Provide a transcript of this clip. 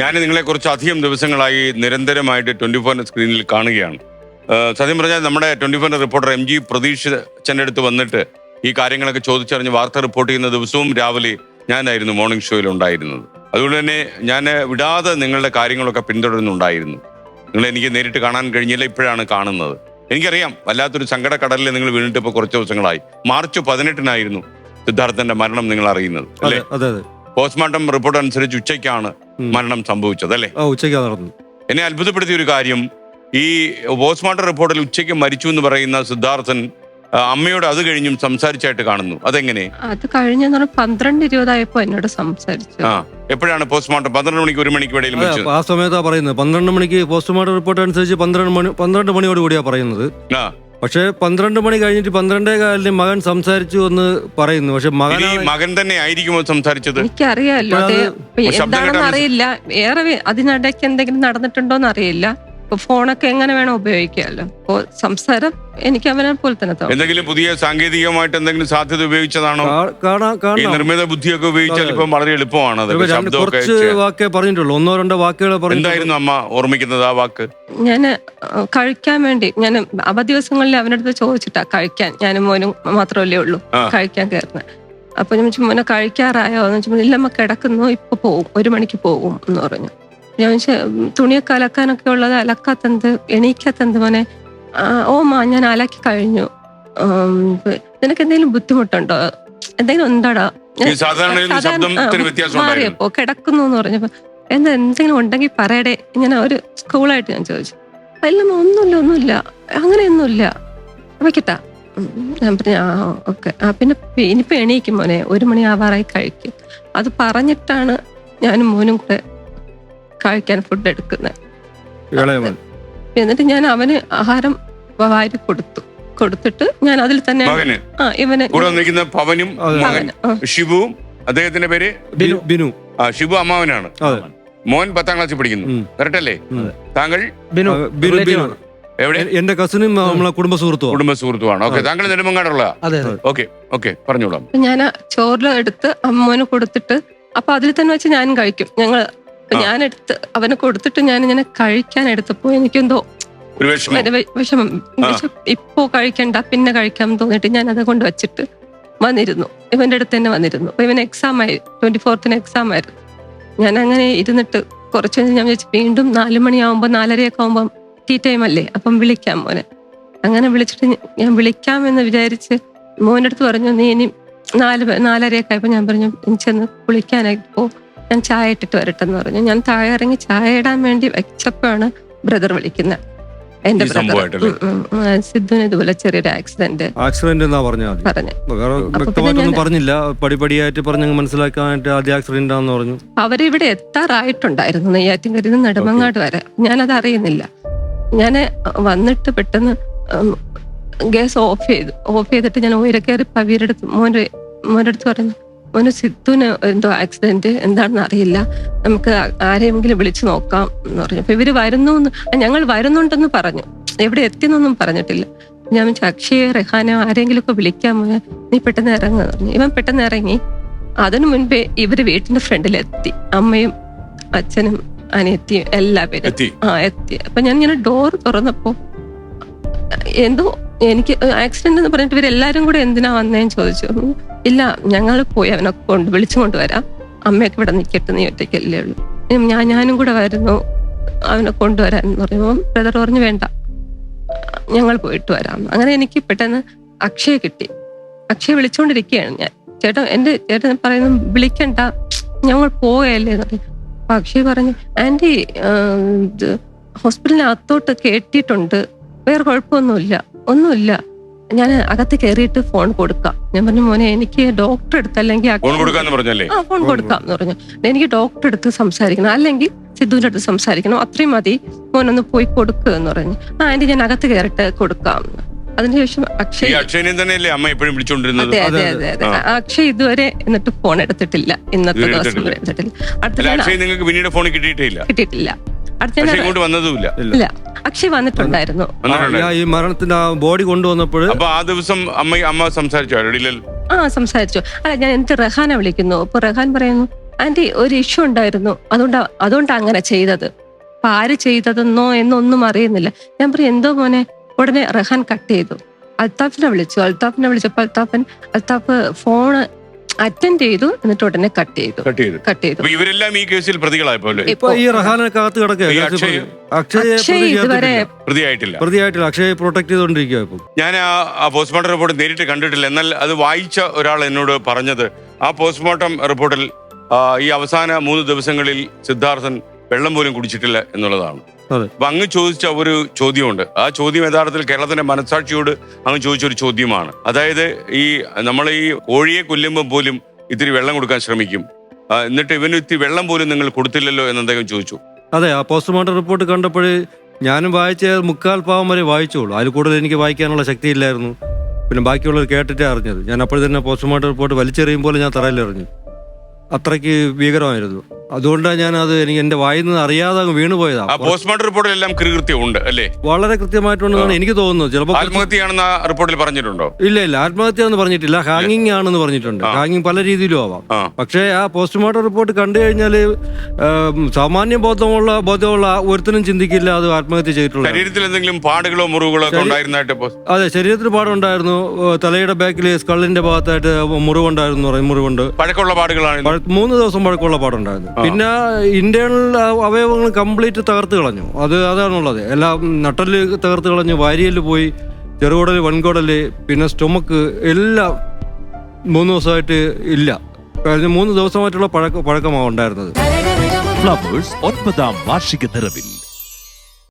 ഞാൻ നിങ്ങളെ കുറിച്ച് അധികം ദിവസങ്ങളായി നിരന്തരമായിട്ട് ട്വന്റി ഫോറിന്റെ സ്ക്രീനിൽ കാണുകയാണ്. സത്യം പറഞ്ഞാൽ നമ്മുടെ ട്വന്റി ഫോറിന്റെ റിപ്പോർട്ടർ എം ജി പ്രതീഷ് അച്ഛന്റെ അടുത്ത് വന്നിട്ട് ഈ കാര്യങ്ങളൊക്കെ ചോദിച്ചറിഞ്ഞ് വാർത്ത റിപ്പോർട്ട് ചെയ്യുന്ന ദിവസവും രാവിലെ ഞാനായിരുന്നു മോർണിംഗ് ഷോയിൽ ഉണ്ടായിരുന്നത്. അതുകൊണ്ട് തന്നെ ഞാൻ വിടാതെ നിങ്ങളുടെ കാര്യങ്ങളൊക്കെ പിന്തുടരുന്നുണ്ടായിരുന്നു. നിങ്ങൾ എനിക്ക് നേരിട്ട് കാണാൻ കഴിഞ്ഞില്ല ഇപ്പോഴാണ് കാണുന്നത്. എനിക്കറിയാം വല്ലാത്തൊരു സങ്കട സങ്കടക്കടലിൽ നിങ്ങൾ വീണിട്ട് ഇപ്പോൾ കുറച്ച് ദിവസങ്ങളായി. മാർച്ച് പതിനെട്ടിനായിരുന്നു സിദ്ധാർത്ഥന്റെ മരണം നിങ്ങൾ അറിയുന്നത് അല്ലേ? പോസ്റ്റ്മോർട്ടം റിപ്പോർട്ട് അനുസരിച്ച് ഉച്ചയ്ക്കാണ് മരണം സംഭവിച്ചത് അല്ലേ? ഉച്ചയ്ക്ക് നടന്നു. എന്നെ അത്ഭുതപ്പെടുത്തിയ ഒരു കാര്യം ഈ പോസ്റ്റ്മോർട്ടം റിപ്പോർട്ടിൽ ഉച്ചയ്ക്ക് മരിച്ചു എന്ന് പറയുന്ന സിദ്ധാർത്ഥൻ അമ്മയോട് അത് കഴിഞ്ഞും സംസാരിച്ചായിട്ട് കാണുന്നു. അതെങ്ങനെ? അത് കഴിഞ്ഞ പന്ത്രണ്ട് ഇരുപതായപ്പോ എന്നോട് സംസാരിച്ചു. ആ എപ്പോഴാണ് പോസ്റ്റ്മോർട്ടം? പന്ത്രണ്ട് മണിക്ക് ഒരു മണിക്ക് ഇടയിൽ ആ സമയത്താ പറയുന്നത്. പന്ത്രണ്ട് മണിക്ക് പോസ്റ്റ്മോർട്ടം റിപ്പോർട്ട് അനുസരിച്ച് പന്ത്രണ്ട് മണി പന്ത്രണ്ട് മണിയോട് കൂടിയാ പറയുന്നത്. ആ. പക്ഷേ പന്ത്രണ്ട് മണി കഴിഞ്ഞിട്ട് പന്ത്രണ്ടേ കാലിന് മകൻ സംസാരിച്ചു എന്ന് പറയുന്നു. പക്ഷെ ഇനി മകൻ മകൻ തന്നെ ആയിരിക്കുമോ സംസാരിച്ചത്? എനിക്കറിയാലോ അത് അത് ഇപ്പൊ ശബ്ദം എന്താണെന്ന് അറിയില്ല. ഏറെ അതിനിടയ്ക്ക് എന്തെങ്കിലും നടന്നിട്ടുണ്ടോന്ന് അറിയില്ല. ഇപ്പൊ ഫോണൊക്കെ എങ്ങനെ വേണം ഉപയോഗിക്കാമല്ലോ അപ്പോ സംസാരം എനിക്ക് അവനെ പോലെ തന്നെ തോന്നും. എന്തെങ്കിലും പുതിയ സാങ്കേതികമായിട്ട് എന്തെങ്കിലും സാധ്യത ഉപയോഗിച്ചതാണോ? ഈ കാണാം. നിർമ്മിത ബുദ്ധിയൊക്കെ ഉപയോഗിച്ചാൽ ഇപ്പൊ ഇപ്പം വളരെ എളുപ്പമാണ് അതൊക്കെ ശബ്ദമൊക്കെ കുറച്ച് ചെയ്യാൻ. വാക്കേ പറഞ്ഞിട്ടുള്ളൂ. ഒന്നോ രണ്ടോ വാക്കുകളെ പറഞ്ഞു എന്തായിരുന്നു അമ്മ ഓർമ്മിക്കുന്നത് ആ വാക്ക്? ഞാൻ കഴിക്കാൻ വേണ്ടി ഞാൻ അവധി ദിവസങ്ങളിൽ അവനടുത്ത് ചോദിച്ചിട്ടാ കഴിക്കാൻ. ഞാനും മോനും മാത്രമല്ലേ ഉള്ളൂ ആ. കഴിക്കാൻ കയറുന്നത് അപ്പൊ ഞാൻ ചോദിച്ചു, മോനെ കഴിക്കാറായോ? എന്ന് വെച്ചാൽ ഇല്ലമ്മ കിടക്കുന്നു. ഇപ്പൊ പോകും ഒരു മണിക്ക് പോകും എന്ന് പറഞ്ഞു. ഞാൻ ചോദിച്ചു, "ഉം, തുണിയൊക്കെ അലക്കാനൊക്കെ ഉള്ളത് അലക്കാത്തന്ത്? എണീക്കാത്തന്ത് മോനെ? "ആ, ഓ മാ ഞാൻ അലക്കി കഴിഞ്ഞു. നിനക്ക് എന്തെങ്കിലും ബുദ്ധിമുട്ടുണ്ടോ? എന്തെങ്കിലും ഉണ്ടടാ? മാറിയപ്പോ കിടക്കുന്നു എന്ന് പറഞ്ഞപ്പോ എന്താ എന്തെങ്കിലും ഉണ്ടെങ്കിൽ പറയടേ. ഇങ്ങനെ ഒരു സ്കൂളായിട്ട് ഞാൻ ചോദിച്ചു. അല്ല ഒന്നുമില്ല ഒന്നുമില്ല. അങ്ങനെയൊന്നുമില്ല. വെക്കട്ടാ. ഞാൻ പറഞ്ഞു ആ ഓക്കെ. ആ പിന്നെ പി- ഇനിയിപ്പോ എണീക്കും മോനെ. ഒരു മണി ആവാറായി കഴിക്കും. അത് പറഞ്ഞിട്ടാണ് ഞാനും മോനും കൂടെ കഴിക്കാൻ ഫുഡ് എടുക്കുന്നത് എന്നിട്ട് ഞാൻ അവന് ആഹാരം വാരി കൊടുത്തു. കൊടുത്തിട്ട് ഞാൻ അതിൽ തന്നെ ആ ഇവന് കൂടെ പവനും ഷിബുവും അദ്ദേഹത്തിന്റെ പേര് ബിനു. ബിനു. ആ ഷിബു അമ്മാവനാണ്. മോൻ പത്താം ക്ലാസ്സിൽ പഠിക്കുന്നു. ഉം. കറക്റ്റ് അല്ലേ ഉം. താങ്കൾ ബിനു. എവിടെ? എന്റെ കസിനും നമ്മളെ കുടുംബ സുഹൃത്തുമാണ് കുടുംബ സുഹൃത്തുമാണ് ഓക്കെ താങ്കൾ നെടുമങ്ങാടുള്ള ഓക്കെ ഓക്കെ പറഞ്ഞോളാം. ഞാൻ ചോറിൽ എടുത്ത് അമ്മോന് കൊടുത്തിട്ട് അപ്പൊ അതിൽ തന്നെ വെച്ച് ഞാൻ കഴിക്കും. ഞങ്ങൾ അപ്പൊ ഞാൻ എടുത്ത് അവന് കൊടുത്തിട്ട് ഞാൻ ഇങ്ങനെ കഴിക്കാൻ എടുത്തപ്പോ എനിക്കെന്തോ വിഷമം. ഇപ്പോ കഴിക്കണ്ട പിന്നെ കഴിക്കാം തോന്നിട്ട് ഞാൻ അത് കൊണ്ട് വെച്ചിട്ട് വന്നിരുന്നു. ഇവന്റെ അടുത്ത് തന്നെ വന്നിരുന്നു. അപ്പൊ ഇവൻ എക്സാം ആയി ട്വന്റി ഫോർത്തിന് എക്സാം ആയിരുന്നു. ഞാൻ അങ്ങനെ ഇരുന്നിട്ട് കുറച്ച് ഞാൻ വിചാരിച്ചു വീണ്ടും നാല് മണിയാവുമ്പോ നാലരയൊക്കെ ആവുമ്പോ ടീ ടൈം അല്ലേ? അപ്പം വിളിക്കാം മോനെ. അങ്ങനെ വിളിച്ചിട്ട് ഞാൻ വിളിക്കാം എന്ന് വിചാരിച്ച് മോന്റെ അടുത്ത് പറഞ്ഞു നീ ഇനി നാല് നാലരയൊക്കെ ആയപ്പോൾ ഞാൻ പറഞ്ഞു "നീ ചെന്ന് കുളിക്കാനായി പോ. ഞാൻ ചായ ഇട്ടിട്ട് വരട്ടെ എന്ന് പറഞ്ഞു. ഞാൻ താഴെ ഇറങ്ങി ചായ ഇടാൻ വേണ്ടി വെച്ചപ്പോഴാണ് ബ്രദർ വിളിക്കുന്നത്. എന്റെ ബ്രദർ? സിദ്ധുവിന് ഇതുപോലെ ചെറിയൊരു ആക്സിഡന്റ് ആക്സിഡന്റ് എന്നാ പറഞ്ഞാൽ വ്യക്തമായിട്ടൊന്നും പറഞ്ഞില്ല. പടിപടിയായിട്ട് പറഞ്ഞ് മനസ്സിലാക്കാനായിട്ട് ആദ്യ ആക്സിഡന്റ് ആണെന്ന് പറഞ്ഞു. അവരിവിടെ എത്താറായിട്ടുണ്ടായിരുന്നു നെയ്യാറ്റിൻകരിന്ന് നെടുമങ്ങാട് വരെ. ഞാനത് അറിയുന്നില്ല. ഞാൻ വന്നിട്ട് പെട്ടെന്ന് ഗ്യാസ് ഓഫ് ചെയ്തു ഓഫ് ചെയ്തിട്ട് ഞാൻ ഉയരക്കേറി പവിയുടെ അടുത്ത് മോന്റെ മോന്റെ അടുത്ത് പറഞ്ഞു മോന് സിദ്ധുവിന് എന്തോ ആക്സിഡന്റ് എന്താണെന്ന് അറിയില്ല. നമുക്ക് ആരെയെങ്കിലും വിളിച്ചു നോക്കാം എന്ന് പറഞ്ഞു. അപ്പൊ ഇവർ വരുന്നു ഞങ്ങൾ വരുന്നുണ്ടെന്ന് പറഞ്ഞു. എവിടെ എത്തിയെന്നൊന്നും പറഞ്ഞിട്ടില്ല. ഞാൻ അക്ഷയോ റെഹാനോ ആരെങ്കിലും ഒക്കെ വിളിക്കാൻ മോനെ. നീ പെട്ടെന്ന് ഇറങ്ങുക പറഞ്ഞു. ഇവൻ പെട്ടെന്ന് ഇറങ്ങി. അതിനു മുൻപേ ഇവർ വീട്ടിന്റെ ഫ്രണ്ടിലെത്തി അമ്മയും അച്ഛനും അനിയത്തിയും എല്ലാവരും ആ എത്തി. അപ്പൊ ഞാൻ ഇങ്ങനെ ഡോർ തുറന്നപ്പോ എന്തോ എനിക്ക് ആക്സിഡന്റ് എന്ന് പറഞ്ഞിട്ട് ഇവരെല്ലാരും കൂടെ എന്തിനാ വന്നേന്ന് ചോദിച്ചു. ഇല്ല ഞങ്ങൾ പോയി അവനെ കൊണ്ട് വിളിച്ചു കൊണ്ടുവരാം. അമ്മയൊക്കെ ഇവിടെ നിൽക്കട്ടെ നീ ഒറ്റയ്ക്കല്ലേ ഉള്ളൂ. ഞാൻ ഞാനും കൂടെ വരുന്നു. അവനെ കൊണ്ടുവരാൻ എന്ന് പറയുമ്പോൾ ബ്രദർ പറഞ്ഞു വേണ്ട ഞങ്ങൾ പോയിട്ട് വരാം. അങ്ങനെ എനിക്ക് പെട്ടെന്ന് അക്ഷയ കിട്ടി. അക്ഷയ വിളിച്ചുകൊണ്ടിരിക്കുകയാണ് ഞാൻ. ചേട്ടൻ എന്റെ ചേട്ടൻ പറയുന്നു വിളിക്കണ്ട ഞങ്ങൾ പോവുകയല്ലേ എന്ന് പറയും. അപ്പൊ അക്ഷയ് പറഞ്ഞു ഇത് ഹോസ്പിറ്റലിനകത്തോട്ട് കേട്ടിട്ടുണ്ട് വേറെ കുഴപ്പമൊന്നുമില്ല ഒന്നുമില്ല. ഞാൻ അകത്ത് കയറിയിട്ട് ഫോൺ കൊടുക്കാം. ഞാൻ പറഞ്ഞു മോനെ എനിക്ക് ഡോക്ടർ എടുത്ത് അല്ലെങ്കിൽ ഫോൺ കൊടുക്കാന്ന് പറഞ്ഞല്ലേ? ആ ഫോൺ കൊടുക്കാം എന്ന് പറഞ്ഞു എനിക്ക് ഡോക്ടർ എടുത്ത് സംസാരിക്കണം. അല്ലെങ്കിൽ സിദ്ധുവിന്റെ അടുത്ത് സംസാരിക്കണം. അത്രയും മതി. മോനൊന്ന് പോയി കൊടുക്കുക എന്ന് പറഞ്ഞു. ആ ആന്റി ഞാൻ അകത്ത് കയറിട്ട് കൊടുക്കാം. അതിനുശേഷം അക്ഷയ് അക്ഷയനെ തന്നെയല്ലേ അമ്മ എപ്പോഴും വിളിച്ചോണ്ടിരുന്നത്? അതെ അതെ അക്ഷയ് ഇതുവരെ എന്നിട്ട് ഫോൺ എടുത്തിട്ടില്ല. ഇന്നത്തെ ദിവസം എടുത്തിട്ടില്ല. അടുത്ത നിങ്ങൾക്ക് പിന്നീട് ഫോൺ കിട്ടിയിട്ടില്ല കിട്ടിയിട്ടില്ല. അക്ഷയ് ഇങ്ങോട്ട് വന്നതുമില്ല. ഇല്ല. അക്ഷയ് വന്നിട്ടുണ്ടായിരുന്നു. ആ, ഈ മരണത്തിന്റെ ആ ബോഡി കൊണ്ടുവന്നപ്പോൾ അപ്പൊ ആ ദിവസം അമ്മ അമ്മ സംസാരിച്ചു? ആ സംസാരിച്ചു. അല്ല ഞാൻ എന്നിട്ട് റഹാനെ വിളിക്കുന്നു. അപ്പൊ റഹാൻ പറയുന്നു ആന്റി ഒരു ഇഷ്യൂ ഉണ്ടായിരുന്നു. അതുകൊണ്ട് അതുകൊണ്ടാണ് അങ്ങനെ ചെയ്തത്. അപ്പൊ ആര് ചെയ്തതെന്നോ എന്നൊന്നും അറിയുന്നില്ല. ഞാൻ പറയും എന്തോ മോനെ? ഉടനെ റഹാൻ കട്ട് ചെയ്തു. അൽത്താഫിനെ വിളിച്ചു. അൽത്താഫിനെ വിളിച്ചപ്പോൾ അൽത്താഫൻ അൽത്താഫ് ഫോണ് അറ്റൻഡ് ചെയ്തു എന്നിട്ട് ഉടനെ കട്ട് ചെയ്തു. കട്ട് ചെയ്തു. കട്ട് ചെയ്തു. അപ്പൊ ഇവരെല്ലാം ഈ കേസിൽ പ്രതികളായപ്പോ അല്ലേ? ഇപ്പൊ ഈ ഈ കിടക്കുക അക്ഷയ്- അക്ഷയ അക്ഷയ് ഇതുവരെ പ്രതിയായിട്ടില്ല. പ്രതിയായിട്ടില്ല. അക്ഷയെ പ്രൊട്ടക്ട് ചെയ്തോണ്ടിരിക്കുക ഇപ്പൊ. ഞാൻ ആ ആ പോസ്റ്റ്മോർട്ടം റിപ്പോർട്ട് നേരിട്ട് കണ്ടിട്ടില്ല. എന്നാൽ അത് വായിച്ച ഒരാൾ എന്നോട് പറഞ്ഞത്. ആ പോസ്റ്റ്മോർട്ടം റിപ്പോർട്ടിൽ ആ, ഈ അവസാന മൂന്ന് ദിവസങ്ങളിൽ സിദ്ധാർത്ഥൻ വെള്ളം പോലും കുടിച്ചിട്ടില്ല എന്നുള്ളതാണ്. അപ്പൊ അങ്ങ് ചോദിച്ച ഒരു ചോദ്യമുണ്ട്. ആ ചോദ്യം യഥാർത്ഥത്തിൽ കേരളത്തിന്റെ മനസാക്ഷിയോട് അങ്ങ് ചോദിച്ച ഒരു ചോദ്യമാണ്. അതായത് ഈ നമ്മൾ ഈ കോഴിയെ കൊല്ലുമ്പോൾ പോലും ഇത്തിരി വെള്ളം കൊടുക്കാൻ ശ്രമിക്കും. എന്നിട്ട് ഇവന് ഇത്തിരി വെള്ളം പോലും നിങ്ങൾ കൊടുത്തില്ലല്ലോ എന്ന് അദ്ദേഹം ചോദിച്ചു. അതെ ആ പോസ്റ്റ്മോർട്ടം റിപ്പോർട്ട് കണ്ടപ്പോൾ ഞാനും വായിച്ച മുക്കാൽ പാവം വരെ വായിച്ചോളൂ. അതിൽ കൂടുതൽ എനിക്ക് വായിക്കാനുള്ള ശക്തി ഇല്ലായിരുന്നു പിന്നെ ബാക്കിയുള്ളത് കേട്ടിട്ടേ അറിഞ്ഞത്. ഞാൻ അപ്പോൾ തന്നെ പോസ്റ്റ്മോർട്ടം റിപ്പോർട്ട് വലിച്ചെറിയുമ്പോൾ ഞാൻ തറയിലെറിഞ്ഞു. അത്രയ്ക്ക് ഭീകരമായിരുന്നു. അതുകൊണ്ടാണ് ഞാൻ അത് എനിക്ക് എന്റെ വായിൽ നിന്ന് അറിയാതെ അങ്ങ് വീണു പോയതാ. ആ പോസ്റ്റ്മോർട്ടം റിപ്പോർട്ടിലെല്ലാം കൃകൃത്യം ഉണ്ട് അല്ലേ? വളരെ കൃത്യമായിട്ടുണ്ടെന്നാണ് എനിക്ക് തോന്നുന്നത്. ചിലപ്പോൾ ആത്മഹത്യയാണെന്ന് ആ റിപ്പോർട്ടിൽ പറഞ്ഞിട്ടുണ്ടോ? ഇല്ല ഇല്ല. ആത്മഹത്യ എന്ന് പറഞ്ഞിട്ടില്ല ഹാങ്ങിങ് ആണെന്ന് പറഞ്ഞിട്ടുണ്ട്. ഹാങ്ങിങ് പല രീതിയിലും ആവാം. പക്ഷേ ആ പോസ്റ്റ്മോർട്ടം റിപ്പോർട്ട് കണ്ടു കഴിഞ്ഞാൽ സാമാന്യ ബോധമുള്ള ബോധമുള്ള ഒരുത്തനും ചിന്തിക്കില്ല. അത് ആത്മഹത്യ ചെയ്തിട്ടുള്ള ശരീരത്തിൽ എന്തെങ്കിലും പാടുകളോ മുറിവുകളോ ഒക്കെ ഉണ്ടായിരുന്നായിട്ട് പോ- അതെ ശരീരത്തിന് പാടുണ്ടായിരുന്നു. ഏഹ് തലയുടെ ബാക്കിൽ സ്കള്ളിന്റെ ഭാഗത്തായിട്ട് മുറിവുണ്ടായിരുന്നു പറയും മുറിവുണ്ട്. പഴക്കമുള്ള പാടുകളാണ് പഴ- മൂന്ന് ദിവസം പഴക്കമുള്ള പാടുണ്ടായിരുന്നു. പിന്നെ ഇന്റേണൽ അവയവങ്ങൾ കംപ്ലീറ്റ് തകർത്ത് കളഞ്ഞു. അത് അതാണുള്ളത്. എല്ലാം നട്ടൽ തകർത്ത് കളഞ്ഞു വാരിയൽ പോയി ചെറുകുടൽ വൻകുടൽ പിന്നെ സ്റ്റൊമക്ക് എല്ലാം മൂന്ന് ദിവസമായിട്ട് ഇല്ല. കഴിഞ്ഞ മൂന്ന് ദിവസമായിട്ടുള്ള പഴക്ക പഴക്കമാണ് ഉണ്ടായിരുന്നത്. ഒൻപതാം വാർഷിക നിറവിൽ.